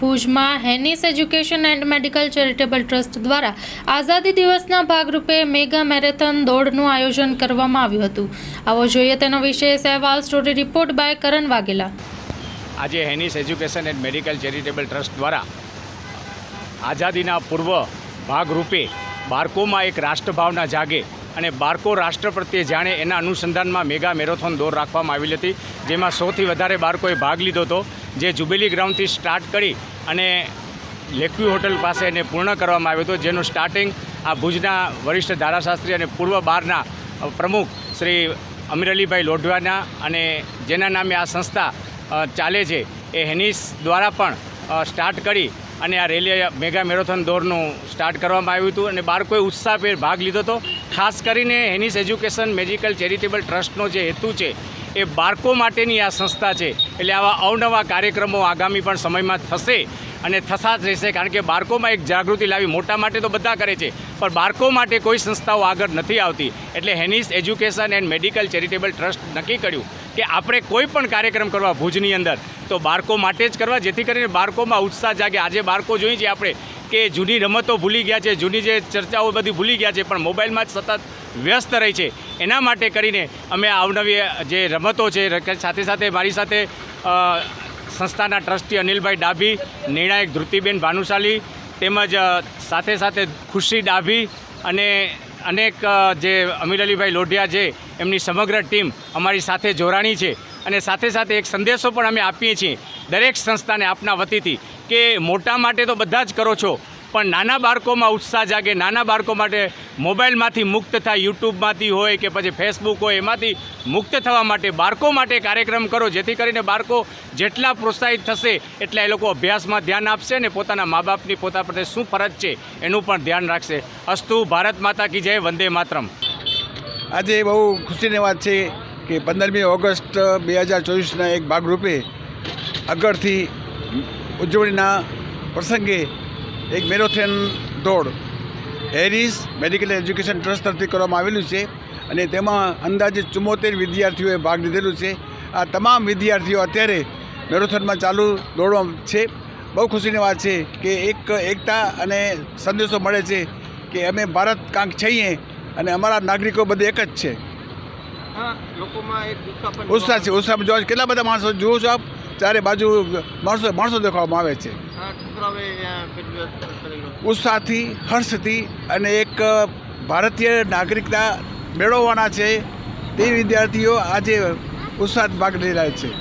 ભુજમાં Henis Education and Medical Charitable Trust દ્વારા આઝાદી દિવસના ભાગરૂપે મેગા મેરેથોન દોડનું આયોજન કરવામાં આવ્યું હતું. આવો જોઈએ તેનો વિશેષ અહેવાલ story report by Karan Vaghela. આજે Henis Education and Medical Charitable Trust દ્વારા આઝાદીના પૂર્વ ભાગરૂપે બાળકોમાં એક રાષ્ટ્રભાવના જાગે અને બાળકો રાષ્ટ્ર પ્રત્યે જાણે એના અનુસંધાનમાં મેગા મેરેથોન દોડ રાખવામાં આવેલી હતી, જેમાં સૌથી વધારે બાળકોએ ભાગ લીધો હતો, જે જુબેલી ગ્રાઉન્ડથી સ્ટાર્ટ કરી અને લેકવ્યુ હોટલ પાસે એને પૂર્ણ કરવામાં આવ્યો હતો, જેનું સ્ટાર્ટિંગ આ ભુજના વરિષ્ઠ ધારાશાસ્ત્રી અને પૂર્વ બારના પ્રમુખ શ્રી અમીરઅલીભાઈ લોઢવાના અને જેના નામે આ સંસ્થા ચાલે છે, એ હેનિસ દ્વારા પણ સ્ટાર્ટ કરી અને આ રેલી મેગા મેરેથોન દોડનું સ્ટાર્ટ કરવામાં આવ્યું હતું અને બાળકોએ ઉત્સાહભેર ભાગ લીધો હતો. ખાસ કરીને હેનિસ એજ્યુકેશન મેડિકલ ચેરિટેબલ ટ્રસ્ટનો જે હેતુ છે એ બાળકો માટેની આ સંસ્થા છે. એટલે આવા અવનવા કાર્યક્રમો આગામી પણ સમયમાં થશે. અને થતા જ રહેશે કારણ કે બાળકોમાં એક જાગૃતિ લાવી મોટા માટે તો બધા કરે છે, પણ બાળકો માટે કોઈ સંસ્થાઓ આગળ નથી આવતી. એટલે Henis Education and Medical Charitable Trust નક્કી કર્યું કે આપણે કોઈ પણ કાર્યક્રમ કરવા ભુજની અંદર, તો બાળકો માટે જ કરવા, જેથી કરીને બાળકોમાં ઉત્સાહ જાગે. આજે બાળકો જોઈએ છીએ આપણે કે જૂની રમતો ભૂલી ગયા છે, જૂની જે ચર્ચાઓ બધી ભૂલી ગયા છે, પણ મોબાઈલમાં જ સતત વ્યસ્ત રહી છે. એના માટે કરીને અમે આવનવી જે રમતો છે, સાથે સાથે મારી સાથે સંસ્થાના ટ્રસ્ટી અનિલભાઈ ડાભી, નિર્ણાયક ધૃતિબેન ભાનુશાલી તેમજ સાથે સાથે ખુશી ડાભી અને અનેક જે અમીર અલીભાઈ લોઢિયા છે, એમની સમગ્ર ટીમ અમારી સાથે જોડાણી છે અને સાથે સાથે એક સંદેશો પણ અમે આપીએ છીએ દરેક સંસ્થાને આપના વતીથી કે મોટા માટે તો બધા જ કરો છો પણ નાના બાળકોમાં ઉત્સાહ જાગે, નાના બાળકો માટે મોબાઈલમાંથી મુક્ત થાય, યુટ્યુબમાંથી હોય કે પછી ફેસબુક હોય, એમાંથી મુક્ત થવા માટે બાળકો માટે કાર્યક્રમ કરો, જેથી કરીને બાળકો જેટલા પ્રોત્સાહિત થશે એટલા એ લોકો અભ્યાસમાં ધ્યાન આપશે અને પોતાના મા બાપની પોતા પ્રત્યે શું ફરજ છે એનું પણ ધ્યાન રાખશે. અસ્તુ, ભારત માતા કી જય, વંદે માતરમ. આજે બહુ ખુશીની વાત છે કે પંદરમી ઓગસ્ટ બે હજાર ચોવીસના એક ભાગરૂપે આગળથી ઉજવણીના પ્રસંગે એક મેરોથેન દોડ. હેરિસ મેડિકલ એજ્યુકેશન ટ્રસ્ટ તરફથી કરવામાં આવેલું છે અને તેમાં અંદાજે ચુમ્મોતેર વિદ્યાર્થીઓએ ભાગ લીધેલું છે. આ તમામ વિદ્યાર્થીઓ અત્યારે મેરોથોનમાં ચાલુ દોડવા છે. બહુ ખુશીની વાત છે કે એક એકતા અને સંદેશો મળે છે કે અમે ભારત કાંક છીએ અને અમારા નાગરિકો બધે એક જ છે. ઉત્સાહ છે ઉત્સાહ જોવા કેટલા બધા માણસો જુઓ છો આપ? ચારે બાજુ માણસો માણસો દેખાવામાં આવે છે. ઉત્સાહથી, હર્ષથી અને એક ભારતીય નાગરિકતા મેળવવાના છે તે વિદ્યાર્થીઓ આજે ઉત્સાહ ભાગ લઈ રહ્યા છે.